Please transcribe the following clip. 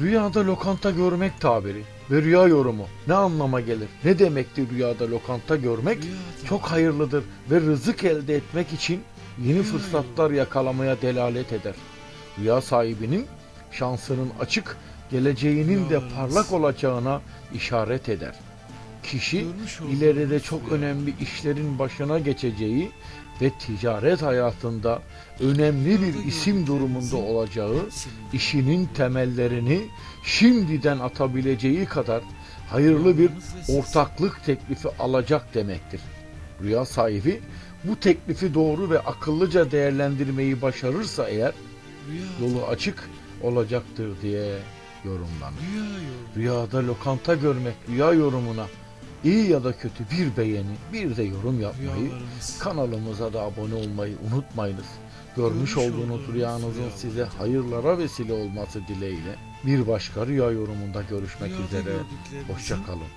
Rüyada lokanta görmek tabiri ve rüya yorumu ne anlama gelir? Ne demektir rüyada lokanta görmek? Çok hayırlıdır ve rızık elde etmek için yeni fırsatlar yakalamaya delalet eder. Rüya sahibinin şansının açık, geleceğinin de parlak olacağına işaret eder. Kişi ileride çok önemli işlerin başına geçeceği ve ticaret hayatında önemli bir isim durumunda olacağı, işinin temellerini şimdiden atabileceği kadar hayırlı bir ortaklık teklifi alacak demektir. Rüya sahibi bu teklifi doğru ve akıllıca değerlendirmeyi başarırsa eğer yolu açık olacaktır diye yorumlanır. Rüyada lokanta görmek rüya yorumuna iyi ya da kötü bir beğeni bir de yorum yapmayı kanalımıza da abone olmayı unutmayınız. Görmüş olduğunuz rüyanızın size hayırlara vesile olması dileğiyle bir başka rüya yorumunda görüşmek üzere. Hoşçakalın.